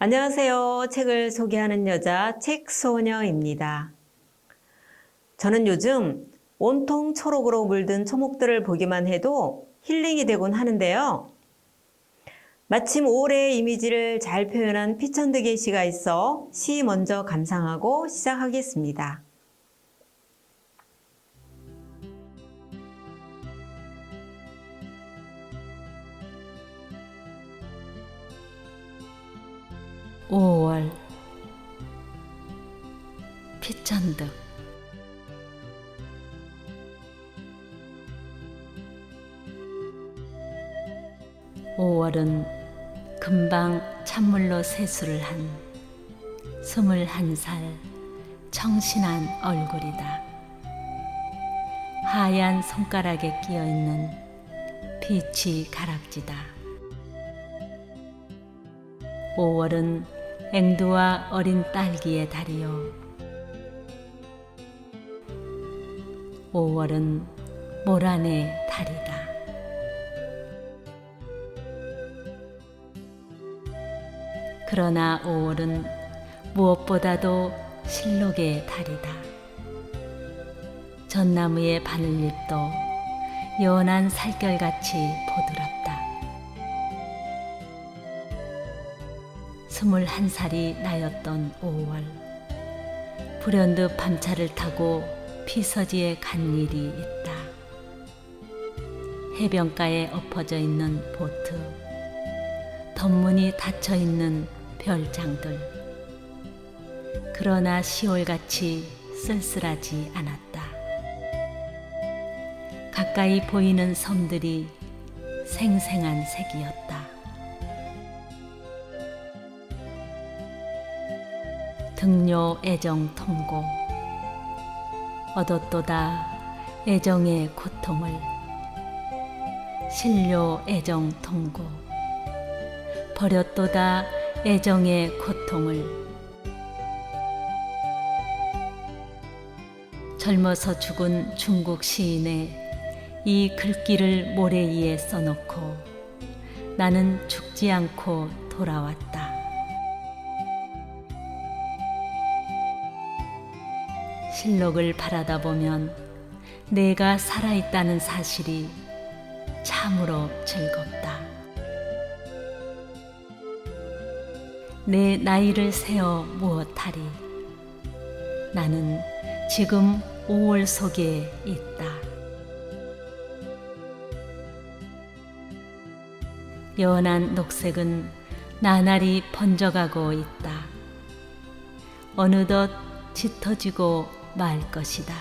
안녕하세요. 책을 소개하는 여자 책소녀입니다. 저는 요즘 온통 초록으로 물든 초목들을 보기만 해도 힐링이 되곤 하는데요. 마침 5월의 이미지를 잘 표현한 피천득의 시가 있어 시 먼저 감상하고 시작하겠습니다. 오월 피천득 오월은 금방 찬물로 세수를 한 스물한 살 청신한 얼굴이다. 하얀 손가락에 끼어 있는 빛이 가락지다. 5월은 앵두와 어린 딸기의 달이요. 5월은 모란의 달이다. 그러나 5월은 무엇보다도 실록의 달이다. 전나무의 바늘잎도 연한 살결같이 보드랍다. 스물한 살이 나였던 5월 불현듯 밤차를 타고 피서지에 간 일이 있다. 해변가에 엎어져 있는 보트, 덧문이 닫혀 있는 별장들. 그러나 시월같이 쓸쓸하지 않았다. 가까이 보이는 섬들이 생생한 색이었다. 등료 애정 통고 얻었도다 애정의 고통을. 신료 애정 통고 버렸도다 애정의 고통을. 젊어서 죽은 중국 시인의 이 글귀를 모래 위에 써놓고 나는 죽지 않고 돌아왔다. 실록을 바라다 보면 내가 살아있다는 사실이 참으로 즐겁다. 내 나이를 세어 무엇하리? 나는 지금 5월 속에 있다. 연한 녹색은 나날이 번져가고 있다. 어느덧 짙어지고 말 것이다.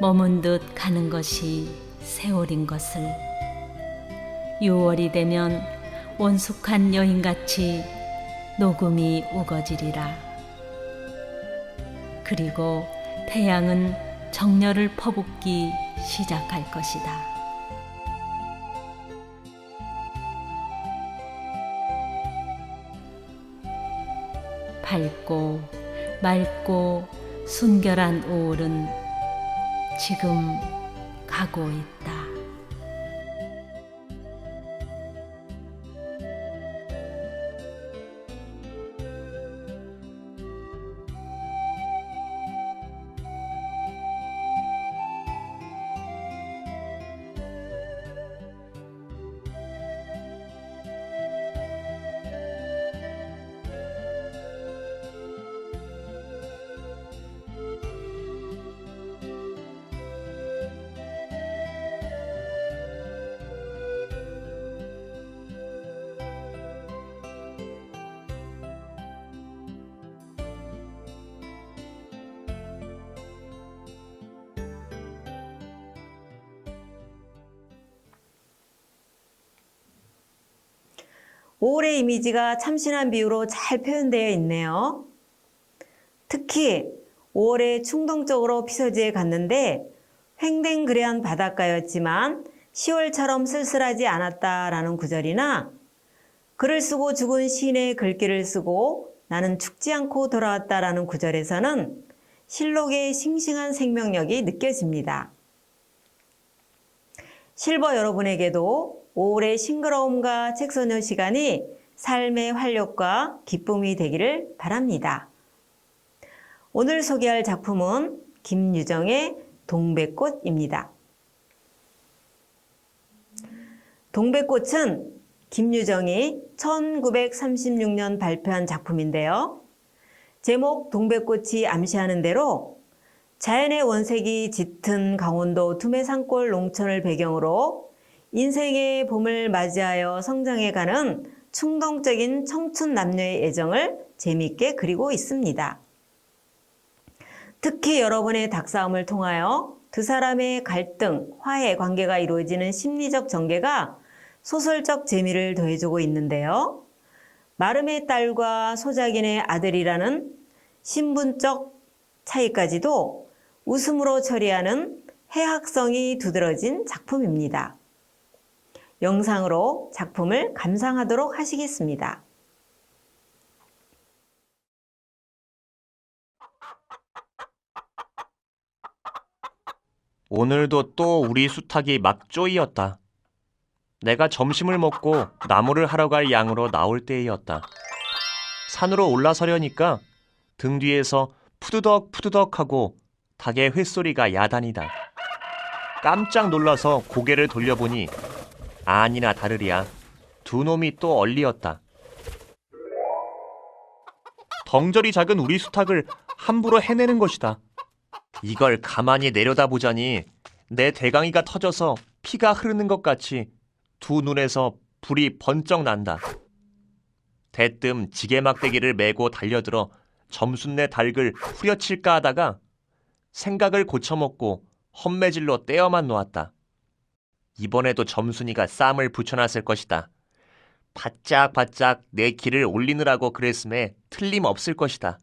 머문 듯 가는 것이 세월인 것을 6월이 되면 원숙한 여인같이 녹음이 우거지리라. 그리고 태양은 정열을 퍼붓기 시작할 것이다. 밝고 맑고 순결한 5월은 지금 가고 있다. 올의 이미지가 참신한 비유로 잘 표현되어 있네요. 특히 5월에 충동적으로 피서지에 갔는데 횡댕그레한 바닷가였지만 10월처럼 쓸쓸하지 않았다라는 구절이나 글을 쓰고 죽은 시인의 글귀를 쓰고 나는 죽지 않고 돌아왔다라는 구절에서는 실록의 싱싱한 생명력이 느껴집니다. 실버 여러분에게도 5월의 싱그러움과 책 소녀 시간이 삶의 활력과 기쁨이 되기를 바랍니다. 오늘 소개할 작품은 김유정의 동백꽃입니다. 동백꽃은 김유정이 1936년 발표한 작품인데요. 제목 동백꽃이 암시하는 대로 자연의 원색이 짙은 강원도 두메산골 농촌을 배경으로 인생의 봄을 맞이하여 성장해가는 충동적인 청춘 남녀의 애정을 재미있게 그리고 있습니다. 특히 여러분의 닭싸움을 통하여 두 사람의 갈등, 화해 관계가 이루어지는 심리적 전개가 소설적 재미를 더해주고 있는데요. 마름의 딸과 소작인의 아들이라는 신분적 차이까지도 웃음으로 처리하는 해학성이 두드러진 작품입니다. 영상으로 작품을 감상하도록 하시겠습니다. 오늘도 또 우리 수탉이 막 쪼이었다. 내가 점심을 먹고 나무를 하러 갈 양으로 나올 때이었다. 산으로 올라서려니까 등 뒤에서 푸드덕 푸드덕 하고 닭의 횟소리가 야단이다. 깜짝 놀라서 고개를 돌려보니 아니나 다르랴 두 놈이 또 얼리었다. 덩저리 작은 우리 수탉을 함부로 해내는 것이다. 이걸 가만히 내려다보자니 내 대강이가 터져서 피가 흐르는 것 같이 두 눈에서 불이 번쩍 난다. 대뜸 지게 막대기를 메고 달려들어 점순내 닭을 후려칠까 하다가 생각을 고쳐먹고 헛매질로 떼어만 놓았다. 이번에도 점순이가 쌈을 붙여놨을 것이다. 바짝바짝 내 길을 올리느라고 그랬음에 틀림없을 것이다.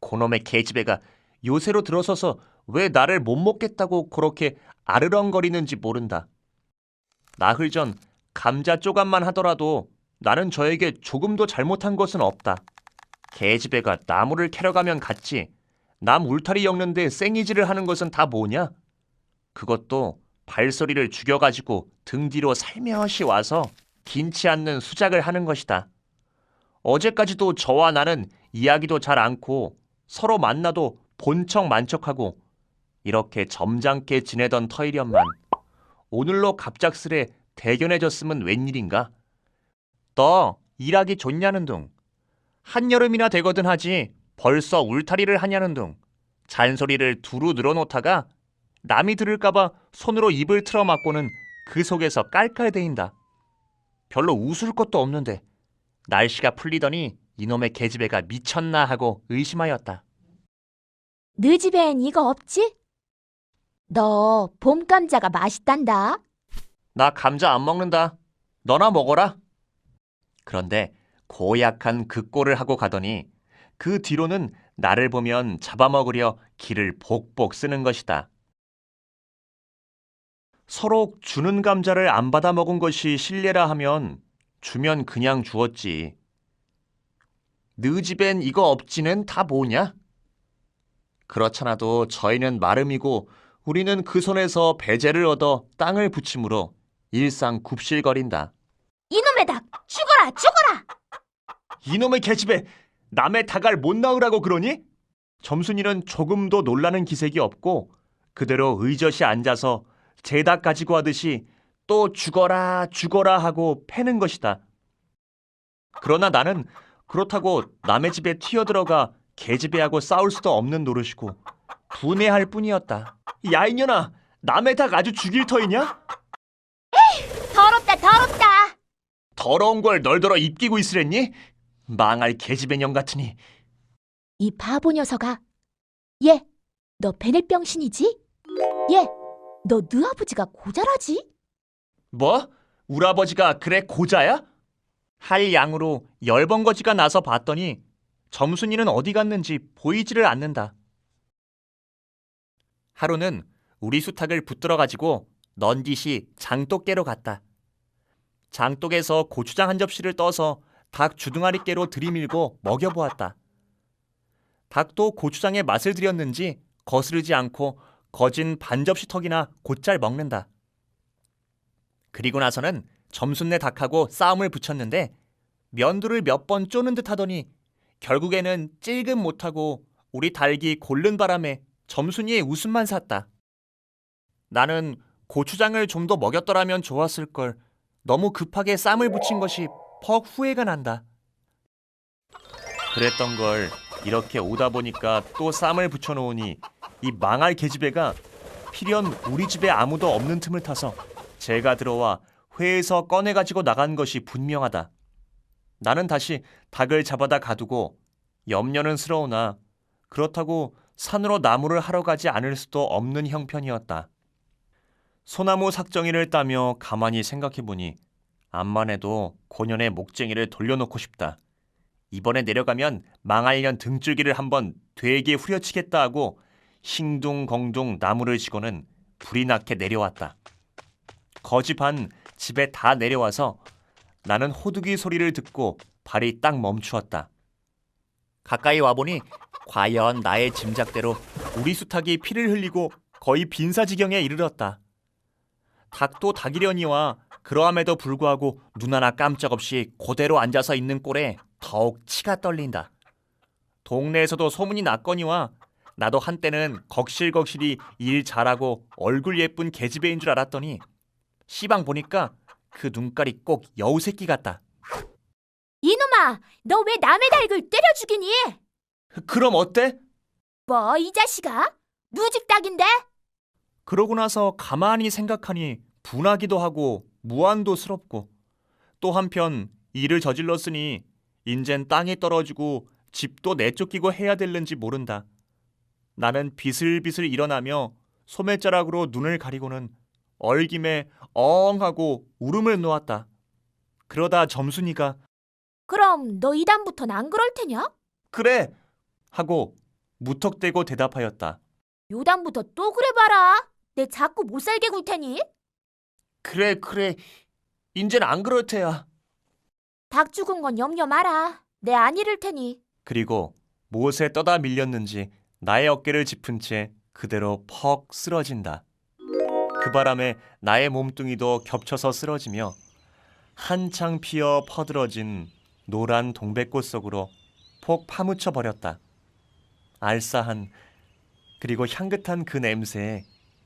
고놈의 계집애가 요새로 들어서서 왜 나를 못 먹겠다고 그렇게 아르렁거리는지 모른다. 나흘 전 감자 쪼간만 하더라도 나는 저에게 조금도 잘못한 것은 없다. 계집애가 나무를 캐러 가면 갔지. 남 울타리 엮는데 생이질을 하는 것은 다 뭐냐? 그것도 발소리를 죽여가지고 등 뒤로 살며시 와서 긴치 않는 수작을 하는 것이다. 어제까지도 저와 나는 이야기도 잘 않고 서로 만나도 본척 만척하고 이렇게 점잖게 지내던 터이련만 오늘로 갑작스레 대견해졌으면 웬일인가? 너 일하기 좋냐는 둥. 한여름이나 되거든 하지 벌써 울타리를 하냐는 둥. 잔소리를 두루 늘어놓다가 남이 들을까봐 손으로 입을 틀어막고는 그 속에서 깔깔대인다. 별로 웃을 것도 없는데 날씨가 풀리더니 이놈의 계집애가 미쳤나 하고 의심하였다. 너 집엔 이거 없지? 너 봄 감자가 맛있단다. 나 감자 안 먹는다. 너나 먹어라. 그런데 고약한 그 꼴을 하고 가더니 그 뒤로는 나를 보면 잡아먹으려 기를 복복 쓰는 것이다. 서로 주는 감자를 안 받아 먹은 것이 실례라 하면 주면 그냥 주었지. 느 집엔 이거 없지는 다 뭐냐? 그렇잖아도 저희는 마름이고 우리는 그 손에서 배제를 얻어 땅을 붙임으로 일상 굽실거린다. 이놈의 닭, 죽어라, 죽어라! 이놈의 계집애 남의 닭알 못 낳으라고 그러니? 점순이는 조금도 놀라는 기색이 없고 그대로 의젓이 앉아서 제닭 가지고 하듯이 또 죽어라 죽어라 하고 패는 것이다. 그러나 나는 그렇다고 남의 집에 튀어들어가 계집애하고 싸울 수도 없는 노릇이고 분해할 뿐이었다. 야 이년아 남의 닭 아주 죽일 터이냐? 더럽다, 더럽다! 더러운 걸 널더러 입기고 있으랬니? 망할 계집애년 같으니 이 바보 녀석아. 얘, 너 베넷병신이지? 얘, 너너 아버지가 고자라지? 뭐? 우리 아버지가 그래 고자야? 할 양으로 열번거지가 나서 봤더니 점순이는 어디 갔는지 보이지를 않는다. 하루는 우리 수탉을 붙들어 가지고 넌짓이 장독깨로 갔다. 장독에서 고추장 한 접시를 떠서 닭 주둥아리 깨로 들이밀고 먹여보았다. 닭도 고추장에 맛을 들였는지 거스르지 않고 거진 반 접시 턱이나 곧잘 먹는다. 그리고 나서는 점순네 닭하고 싸움을 붙였는데 면도를 몇 번 쪼는 듯 하더니 결국에는 찔금 못하고 우리 닭이 골른 바람에 점순이의 웃음만 샀다. 나는 고추장을 좀 더 먹였더라면 좋았을 걸. 너무 급하게 쌈을 붙인 것이 퍽 후회가 난다. 그랬던 걸 이렇게 오다 보니까 또 쌈을 붙여놓으니 이 망할 계집애가 필연 우리 집에 아무도 없는 틈을 타서 제가 들어와 회에서 꺼내 가지고 나간 것이 분명하다. 나는 다시 닭을 잡아다 가두고 염려는 스러우나 그렇다고 산으로 나무를 하러 가지 않을 수도 없는 형편이었다. 소나무 삭정이를 따며 가만히 생각해 보니 암만 해도 고년의 목쟁이를 돌려놓고 싶다. 이번에 내려가면 망할년 등줄기를 한번 되게 후려치겠다 하고 싱둥공둥 나무를 지고는 불이 나게 내려왔다. 거지 반 집에 다 내려와서 나는 호두기 소리를 듣고 발이 딱 멈추었다. 가까이 와보니 과연 나의 짐작대로 우리 수탉이 피를 흘리고 거의 빈사지경에 이르렀다. 닭도 닭이려니와 그러함에도 불구하고 눈 하나 깜짝없이 그대로 앉아서 있는 꼴에 더욱 치가 떨린다. 동네에서도 소문이 났거니와 나도 한때는 걱실걱실이 일 잘하고 얼굴 예쁜 계집애인 줄 알았더니 시방 보니까 그 눈깔이 꼭 여우 새끼 같다. 이놈아, 너 왜 남의 닭을 때려 죽이니? 그럼 어때? 뭐, 이 자식아? 누직 닭인데? 그러고 나서 가만히 생각하니 분하기도 하고 무안도스럽고 또 한편 일을 저질렀으니 인젠 땅에 떨어지고 집도 내쫓기고 해야 될는지 모른다. 나는 비슬비슬 일어나며 소매자락으로 눈을 가리고는 얼김에 엉 하고 울음을 놓았다. 그러다 점순이가 그럼 너 이단부터는 안 그럴 테냐? 그래 하고 무턱대고 대답하였다. 요단부터 또 그래 봐라. 내 자꾸 못 살게 굴 테니. 그래 그래 인젠 안 그럴 테야. 닭 죽은 건 염려 마라. 내 안 잃을 테니. 그리고 무엇에 떠다 밀렸는지 나의 어깨를 짚은 채 그대로 퍽 쓰러진다. 그 바람에 나의 몸뚱이도 겹쳐서 쓰러지며 한창 피어 퍼들어진 노란 동백꽃 속으로 폭 파묻혀 버렸다. 알싸한 그리고 향긋한 그 냄새에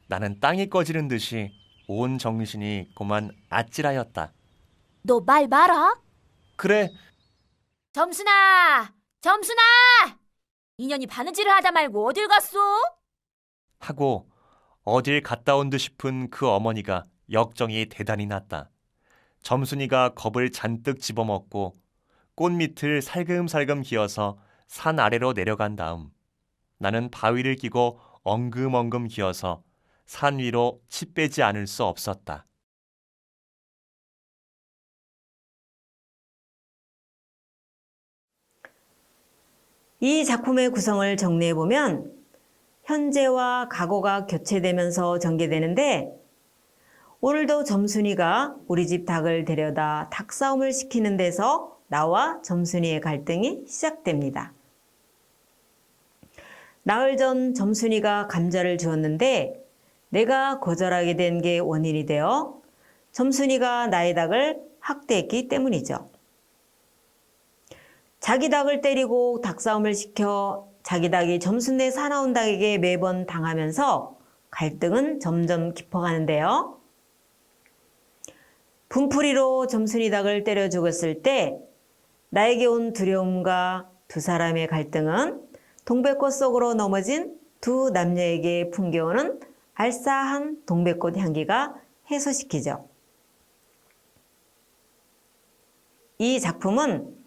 나는 땅이 꺼지는 듯이 온 정신이 고만 아찔하였다. 너말 마라. 그래, 점순아! 점순아! 인연이 바느질을 하다 말고 어딜 갔소? 하고 어딜 갔다 온 듯 싶은 그 어머니가 역정이 대단히 났다. 점순이가 겁을 잔뜩 집어먹고 꽃 밑을 살금살금 기어서 산 아래로 내려간 다음 나는 바위를 끼고 엉금엉금 기어서 산 위로 치 빼지 않을 수 없었다. 이 작품의 구성을 정리해 보면 현재와 과거가 교체되면서 전개되는데 오늘도 점순이가 우리 집 닭을 데려다 닭 싸움을 시키는 데서 나와 점순이의 갈등이 시작됩니다. 나흘 전 점순이가 감자를 주었는데 내가 거절하게 된 게 원인이 되어 점순이가 나의 닭을 학대했기 때문이죠. 자기 닭을 때리고 닭싸움을 시켜 자기 닭이 점순내 사나운 닭에게 매번 당하면서 갈등은 점점 깊어가는데요. 분풀이로 점순이 닭을 때려 죽었을 때 나에게 온 두려움과 두 사람의 갈등은 동백꽃 속으로 넘어진 두 남녀에게 풍겨오는 알싸한 동백꽃 향기가 해소시키죠. 이 작품은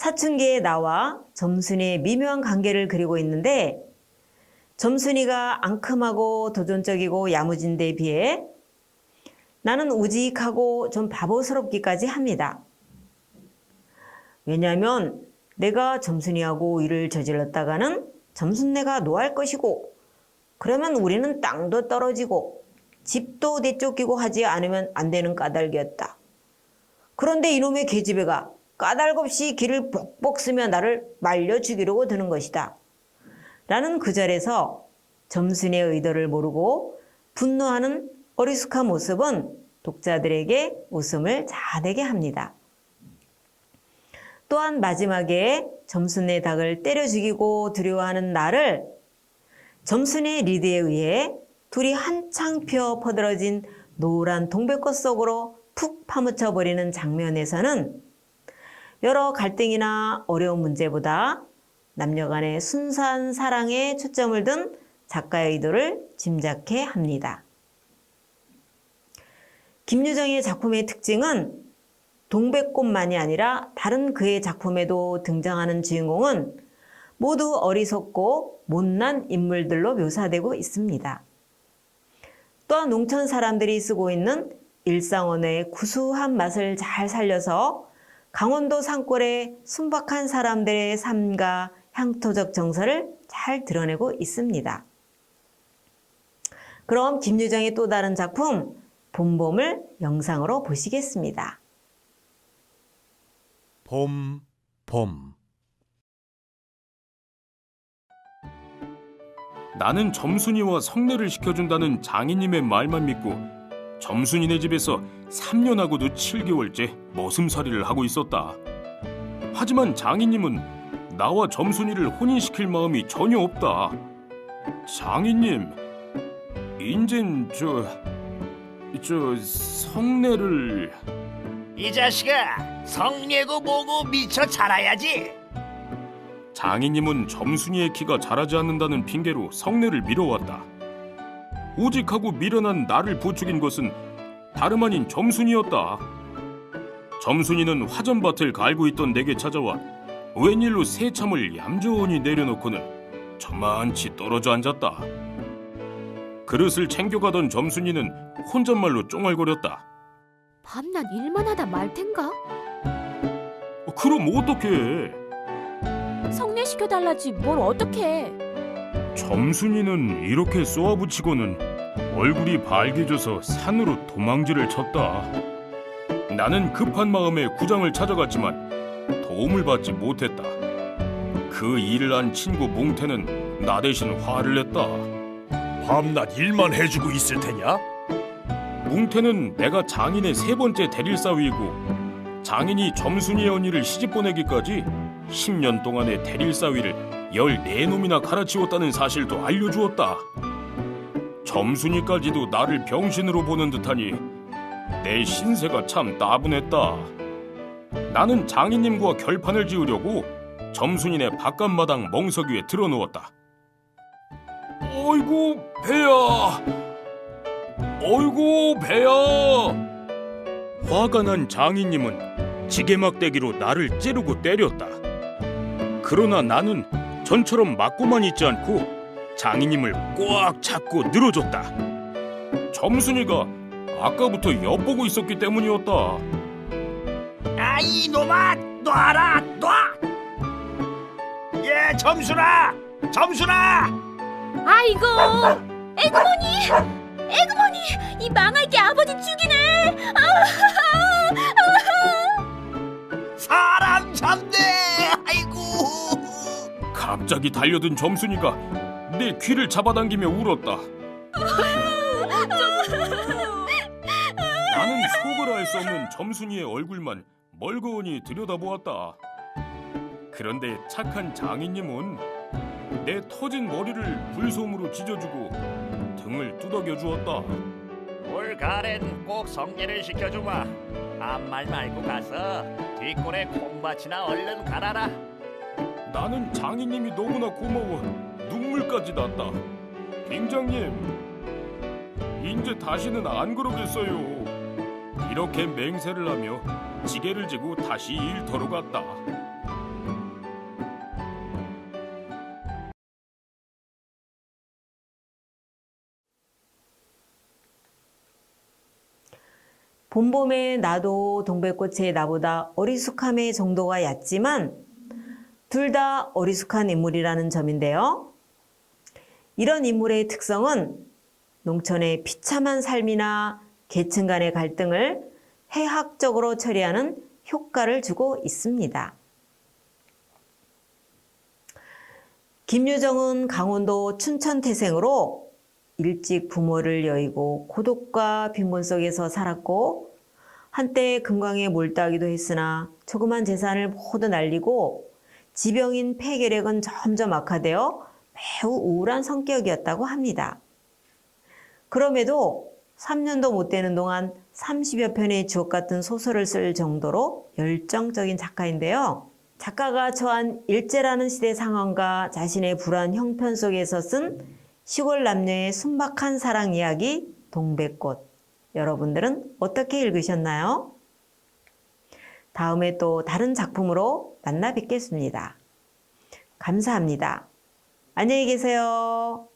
사춘기의 나와 점순이의 미묘한 관계를 그리고 있는데 점순이가 앙큼하고 도전적이고 야무진 데 비해 나는 우직하고 좀 바보스럽기까지 합니다. 왜냐하면 내가 점순이하고 일을 저질렀다가는 점순내가 노할 것이고 그러면 우리는 땅도 떨어지고 집도 내쫓기고 하지 않으면 안 되는 까닭이었다. 그런데 이놈의 계집애가 까닭 없이 길을 뻑뻑 쓰며 나를 말려 죽이려고 드는 것이다. 나는 그 자리에서 점순의 의도를 모르고 분노하는 어리숙한 모습은 독자들에게 웃음을 자아내게 합니다. 또한 마지막에 점순의 닭을 때려 죽이고 두려워하는 나를 점순의 리드에 의해 둘이 한창 피어 퍼들어진 노란 동백꽃 속으로 푹 파묻혀 버리는 장면에서는 여러 갈등이나 어려운 문제보다 남녀 간의 순수한 사랑에 초점을 둔 작가의 의도를 짐작해 합니다. 김유정의 작품의 특징은 동백꽃만이 아니라 다른 그의 작품에도 등장하는 주인공은 모두 어리석고 못난 인물들로 묘사되고 있습니다. 또한 농촌 사람들이 쓰고 있는 일상언어의 구수한 맛을 잘 살려서 강원도 산골의 순박한 사람들의 삶과 향토적 정서를 잘 드러내고 있습니다. 그럼 김유정의 또 다른 작품 봄봄을 영상으로 보시겠습니다. 봄, 봄. 나는 점순이와 성례를 시켜준다는 장인님의 말만 믿고 점순이네 집에서 3년하고도 7개월째 머슴살이를 하고 있었다. 하지만 장인님은 나와 점순이를 혼인시킬 마음이 전혀 없다. 장인님, 인젠 저... 저 성례를... 이 자식아 성례고 뭐고 미쳐 자라야지 장인님은 점순이의 키가 자라지 않는다는 핑계로 성례를 미뤄왔다. 오직 하고 미련한 나를 부추긴 것은 다름 아닌 점순이었다. 점순이는 화전밭을 갈고 있던 내게 찾아와 웬일로 새참을 얌전히 내려놓고는 저만치 떨어져 앉았다. 그릇을 챙겨가던 점순이는 혼잣말로 쫑알거렸다. 밤낮 일만 하다 말 텐가? 그럼 어떡해? 성례시켜달라지 뭘 어떡해. 점순이는 이렇게 쏘아붙이고는 얼굴이 발개져서 산으로 도망지를 쳤다. 나는 급한 마음에 구장을 찾아갔지만 도움을 받지 못했다. 그 일을 한 친구 몽태는 나 대신 화를 냈다. 밤낮 일만 해주고 있을 테냐? 뭉태는 내가 장인의 세 번째 대릴사위이고 장인이 점순이의 언니를 시집 보내기까지 10년 동안의 대릴사위를 14놈이나 갈아치웠다는 사실도 알려주었다. 점순이까지도 나를 병신으로 보는 듯하니 내 신세가 참 따분했다. 나는 장인님과 결판을 지으려고 점순이네 바깥마당 멍석 위에 들어누웠다. 어이구 배야! 어이구 배야! 화가 난 장인님은 지게막대기로 나를 찌르고 때렸다. 그러나 나는 전처럼 맞고만 있지 않고 장인님을 꽉 잡고 늘어줬다. 점순이가 아까부터 엿보고 있었기 때문이었다. 아 이놈아 놔라 놔! 예 점순아 점순아 아이고, 에그머니, 에그머니, 이 망할 게 아버지 죽이네. 사람 잡네 아이고 갑자기 달려든 점순이가 내 귀를 잡아당기며 울었다. 나는 속을 알 수 없는 점순이의 얼굴만 멀거니 들여다보았다. 그런데 착한 장인님은 내 터진 머리를 불솜으로 지져주고 등을 두덕여 주었다. 올가을엔 꼭 성례를 시켜주마 아무 말 말고 가서 뒷골에 콩밭이나 얼른 갈아라 나는 장인님이 너무나 고마워 눈물까지 났다. 빙장님, 이제 다시는 안 그러겠어요. 이렇게 맹세를 하며 지게를 지고 다시 일터로 갔다. 봄봄의 나도 동백꽃의 나보다 어리숙함의 정도가 얕지만 둘 다 어리숙한 인물이라는 점인데요. 이런 인물의 특성은 농촌의 비참한 삶이나 계층 간의 갈등을 해학적으로 처리하는 효과를 주고 있습니다. 김유정은 강원도 춘천 태생으로 일찍 부모를 여의고 고독과 빈곤 속에서 살았고 한때 금광에 몰두하기도 했으나 조그만 재산을 모두 날리고 지병인 폐결핵은 점점 악화되어 매우 우울한 성격이었다고 합니다. 그럼에도 3년도 못 되는 동안 30여 편의 주옥 같은 소설을 쓸 정도로 열정적인 작가인데요. 작가가 처한 일제라는 시대 상황과 자신의 불안 형편 속에서 쓴 시골 남녀의 순박한 사랑 이야기 동백꽃. 여러분들은 어떻게 읽으셨나요? 다음에 또 다른 작품으로 만나 뵙겠습니다. 감사합니다. 안녕히 계세요.